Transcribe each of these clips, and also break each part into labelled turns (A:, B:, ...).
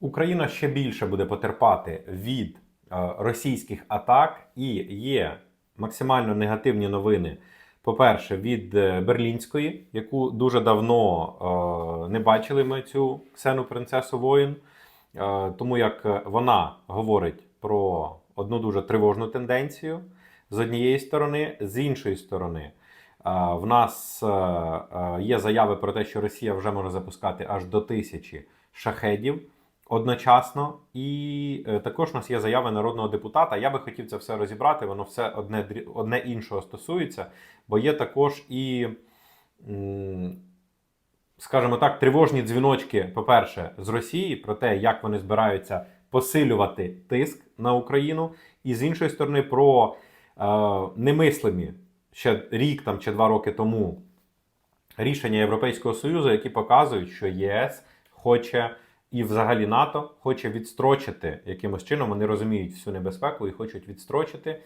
A: Україна ще більше буде потерпати від е, російських атак, і є максимально негативні новини. По-перше, від е, Берлінської, яку дуже давно е, не бачили ми цю ксену принцесу воїн, тому як вона говорить про одну дуже тривожну тенденцію з однієї сторони, з іншої сторони. В нас є заяви про те, що Росія вже може запускати аж до тисячі шахедів одночасно. І е, також у нас є заяви народного депутата. Я би хотів це все розібрати, воно все одне, одне іншого стосується, бо є також і, скажімо так, тривожні дзвіночки, по-перше, з Росії про те, як вони збираються посилювати тиск на Україну, і з іншої сторони, про е, немислимі ще рік там чи два роки тому рішення Європейського Союзу, які показують, що ЄС хоче і взагалі НАТО хоче відстрочити якимось чином. Вони розуміють всю небезпеку і хочуть відстрочити е,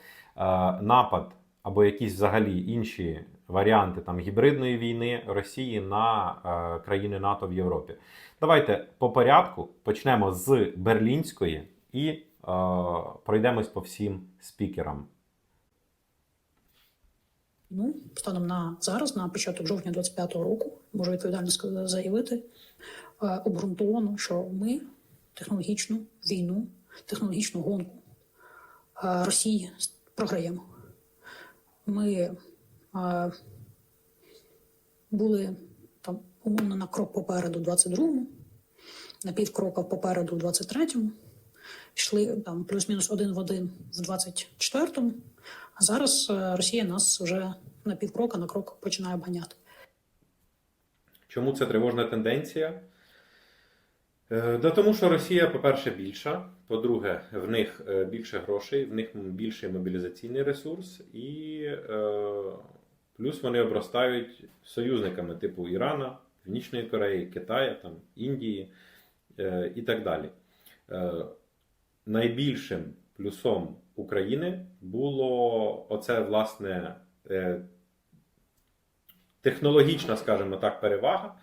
A: напад або якісь взагалі інші варіанти там гібридної війни Росії на е, країни НАТО в Європі. Давайте по порядку почнемо з Берлінської і е, пройдемось по всім спікерам.
B: Ну, станом на зараз, на початок жовтня 25-го року, можу відповідально заявити е, обґрунтовано, що ми технологічну війну, технологічну гонку е, Росії програємо. Ми е, були там умовно на крок попереду в 22-му, на півкрока попереду в 23-му, йшли там плюс-мінус один в один в 24-му. Зараз е, Росія нас вже на півкрока на крок починає обганяти.
A: Чому це тривожна тенденція? Е, Да тому що Росія, по-перше, більша. По-друге, в них е, більше грошей, в них більший мобілізаційний ресурс, і е, плюс вони обростають союзниками типу Ірана, Північної Кореї, Китаю, там, Індії е, і так далі. Е, найбільшим плюсом України було оце, власне, е, технологічна, скажімо так, перевага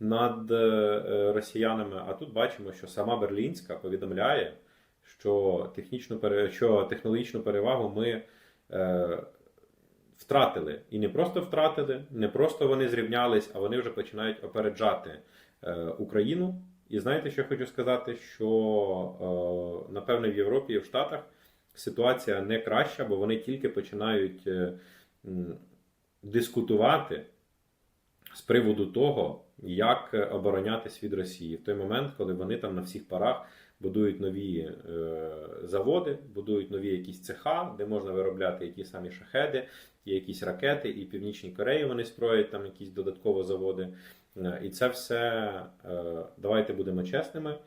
A: над е, росіянами. А тут бачимо, що сама Берлінська повідомляє, що технічну що технологічну перевагу ми е, втратили. І не просто втратили, не просто вони зрівнялись, а вони вже починають опереджати Україну. І знаєте, що я хочу сказати? Що напевне в Європі і в Штатах ситуація не краща, бо вони тільки починають е, дискутувати з приводу того, як оборонятись від Росії в той момент, коли вони там на всіх парах будують нові е, заводи, будують нові якісь цеха, де можна виробляти які самі шахеди, і якісь ракети, і в Північній Кореї вони строять там якісь додаткові заводи. Е, І це все, давайте будемо чесними,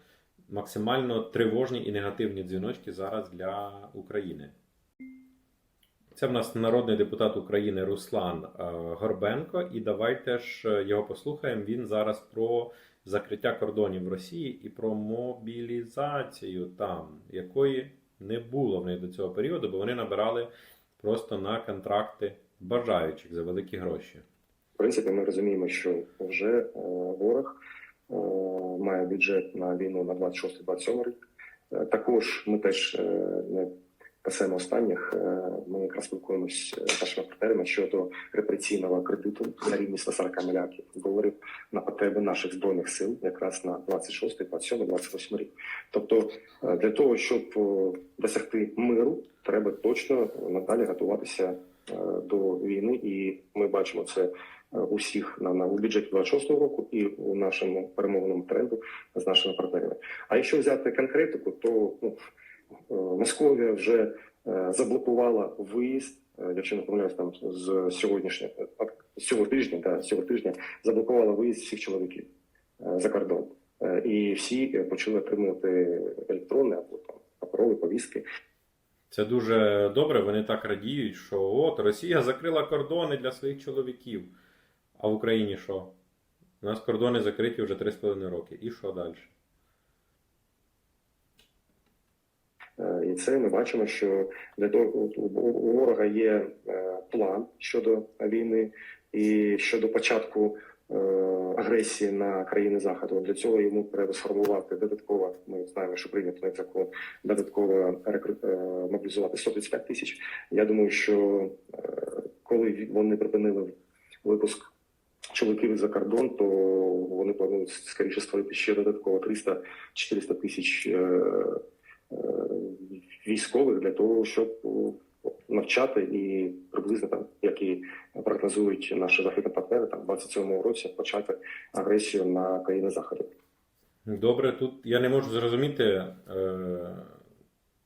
A: максимально тривожні і негативні дзвіночки зараз для України. Це в нас народний депутат України Руслан е, Горбенко, і давайте ж е, його послухаємо. Він зараз про закриття кордонів Росії і про мобілізацію там, якої не було в них до цього періоду, бо вони набирали просто на контракти бажаючих за великі гроші.
C: В принципі, ми розуміємо, що вже е, ворог має бюджет на війну на 26-27 рік. Е, також ми теж е, не пасемо останніх. Е, ми якраз спілкуємося з нашими партнерами щодо репресійного кредиту на рівні 140 мільярдів доларів на потреби наших збройних сил, якраз на 26, 27, 28 рік. Тобто, е, для того, щоб е, досягти миру, треба точно надалі готуватися е, до війни, і ми бачимо це е, усіх на, на у бюджеті 26-го року і у нашому перемовному тренду з нашими партнерами. А якщо взяти конкретику, то ну, е, Московія вже е, заблокувала виїзд, е, якщо не помиляюсь, там з сьогоднішнього цього тижня, з цього тижня заблокувала виїзд всіх чоловіків за кордон. І всі почали отримувати електронні або там паперові повістки.
A: Це дуже добре. Вони так радіють, що от Росія закрила кордони для своїх чоловіків. А в Україні що? У нас кордони закриті вже 3,5 роки. І що далі?
C: Е, І це ми бачимо, що для того у ворога є е, план щодо війни, і щодо початку е, агресії на країни заходу. Для цього йому треба сформувати додатково. Ми знаємо, що прийнято на закон додатково мобілізувати 135 тисяч. Я думаю, що коли вони припинили випуск чоловіків за кордон, то вони планують скоріше створити ще додатково 300-400 тисяч е, е, військових для того, щоб навчати і приблизно там, як і прогнозують наші західні партнери, там в 27-му році почати агресію на країни заходу.
A: Добре, тут я не можу зрозуміти е,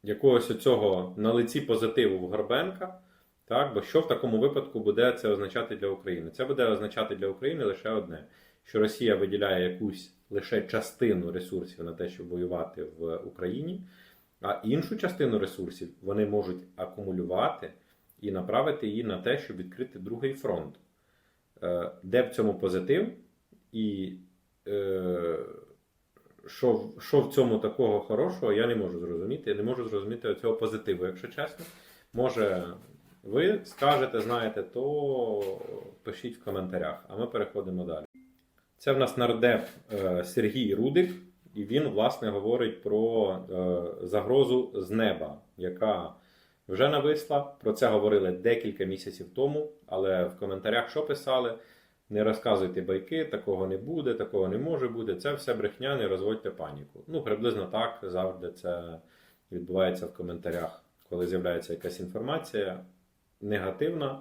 A: якогось цього на лиці позитиву в Горбенка. Так, бо що в такому випадку буде це означати для України? Це буде означати для України лише одне: що Росія виділяє якусь лише частину ресурсів на те, щоб воювати в Україні, а іншу частину ресурсів вони можуть акумулювати і направити її на те, щоб відкрити другий фронт. Е, Де в цьому позитив? І е, що, що в цьому такого хорошого, я не можу зрозуміти. Я Не можу зрозуміти цього позитиву, якщо чесно. Може, ви скажете, знаєте, то пишіть в коментарях, а ми переходимо далі. Це в нас нардеп е, Сергій Рудик, і він, власне, говорить про е, загрозу з неба, яка вже нависла. Про це говорили декілька місяців тому, але в коментарях що писали? Не розказуйте байки, такого не буде, такого не може бути. Це все брехня, не розводьте паніку. Ну, приблизно так завжди це відбувається в коментарях, коли з'являється якась інформація негативна.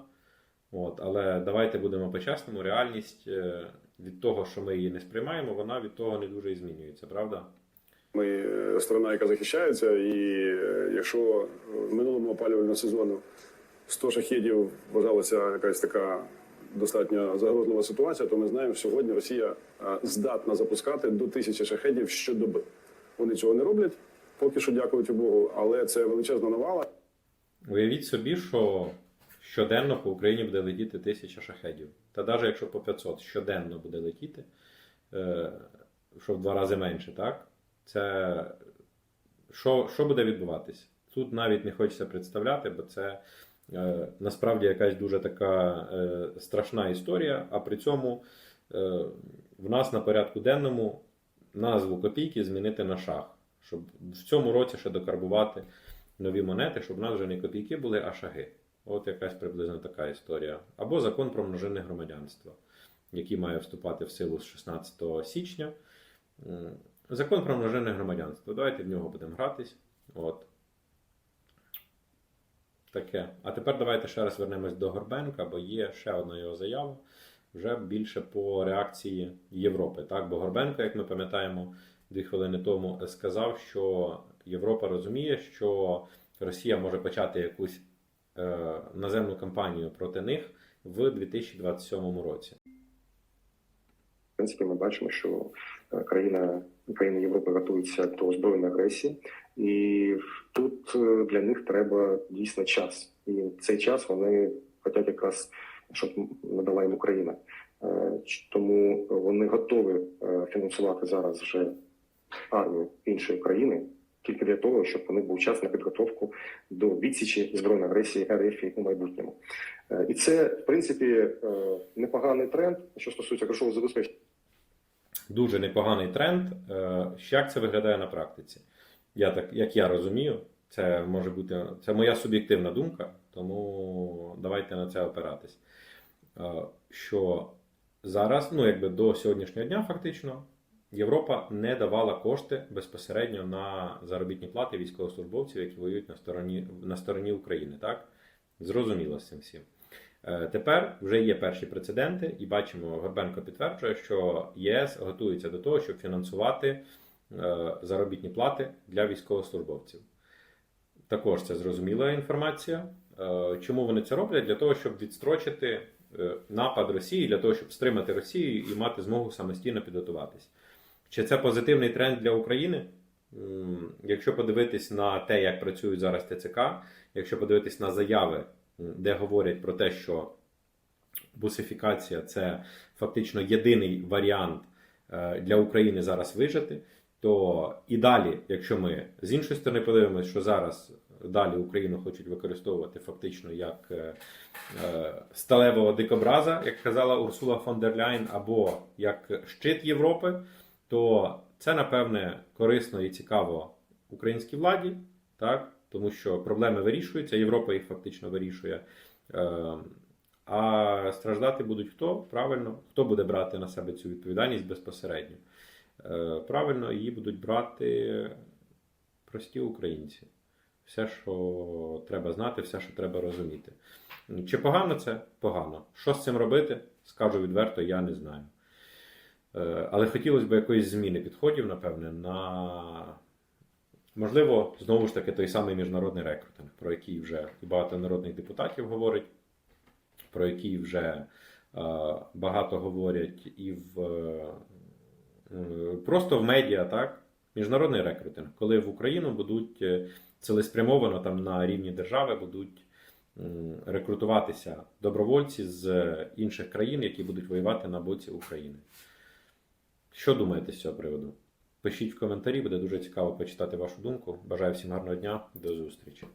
A: От, але давайте будемо по-чесному. Реальність е, від того, що ми її не сприймаємо, вона від того не дуже і змінюється, правда?
D: Ми е, сторона, яка захищається, і е, якщо в минулому опалювальному сезону 100 шахедів вважалася якась така достатньо загрозлива ситуація, то ми знаємо, що сьогодні Росія здатна запускати до тисячі шахедів щодоби. Вони цього не роблять, поки що дякувати Богу, але це величезна навала.
A: Уявіть собі, що щоденно по Україні буде летіти тисяча шахедів. Та навіть якщо по 500 щоденно буде летіти, е, що в два рази менше, так? Це що, що буде відбуватись? Тут навіть не хочеться представляти, бо це е, насправді якась дуже така е, страшна історія, а при цьому е, в нас на порядку денному назву копійки змінити на шах, щоб в цьому році ще докарбувати нові монети, щоб в нас вже не копійки були, а шаги. От якась приблизно така історія. Або закон про множинне громадянство, який має вступати в силу з 16 січня. Закон про множинне громадянство. Давайте в нього будемо гратись. От. Таке. А тепер давайте ще раз вернемось до Горбенка, бо є ще одна його заява, вже більше по реакції Європи. Так? Бо Горбенко, як ми пам'ятаємо, дві хвилини тому сказав, що Європа розуміє, що Росія може почати якусь наземну кампанію проти них в 2027 році.
C: В принципі, ми бачимо, що е, країна країни Європи готуються до збройної агресії, і тут е, для них треба дійсно час. І цей час вони хочуть якраз, щоб надала їм Україна. Е, Тому вони готові е, фінансувати зараз вже армію іншої країни тільки для того, щоб них був час на підготовку до відсічі збройної агресії РФ у майбутньому. Е, І це, в принципі, е, непоганий тренд, що стосується грошового забезпечення.
A: дуже непоганий тренд. Е, Як це виглядає на практиці? Я так, як я розумію, це може бути це моя суб'єктивна думка, тому давайте на це опиратись. Що зараз, ну якби до сьогоднішнього дня, фактично, Європа не давала кошти безпосередньо на заробітні плати військовослужбовців, які воюють на стороні, на стороні України. Так? Зрозуміло з цим всім. Е, Тепер вже є перші прецеденти, і бачимо, Горбенко підтверджує, що ЄС готується до того, щоб фінансувати е, заробітні плати для військовослужбовців. Також це зрозуміла інформація. Е, Чому вони це роблять? Для того, щоб відстрочити напад Росії, для того, щоб стримати Росію і мати змогу самостійно підготуватись. Чи це позитивний тренд для України? Якщо подивитись на те, як працюють зараз ТЦК, якщо подивитись на заяви, де говорять про те, що бусифікація це фактично єдиний варіант е, для України зараз вижити, то і далі, якщо ми з іншої сторони подивимося, що зараз далі Україну хочуть використовувати фактично як е, е, сталевого дикобраза, як казала Урсула фон дер Ляйн, або як щит Європи, то це напевне корисно і цікаво українській владі, так? тому що проблеми вирішуються, Європа їх фактично вирішує. Е, А страждати будуть хто? Правильно, хто буде брати на себе цю відповідальність безпосередньо? Е, Правильно, її будуть брати прості українці. Все, що треба знати, все, що треба розуміти. Чи погано це? Погано. Що з цим робити? Скажу відверто, я не знаю. Е, Але хотілося б якоїсь зміни підходів, напевне, на можливо, знову ж таки, той самий міжнародний рекрутинг, про який вже і багато народних депутатів говорить, про який вже е, багато говорять і в е, просто в медіа, так? Міжнародний рекрутинг, коли в Україну будуть цілеспрямовано там на рівні держави будуть рекрутуватися добровольці з інших країн, які будуть воювати на боці України. Що думаєте з цього приводу? Пишіть в коментарі, буде дуже цікаво почитати вашу думку. Бажаю всім гарного дня, до зустрічі.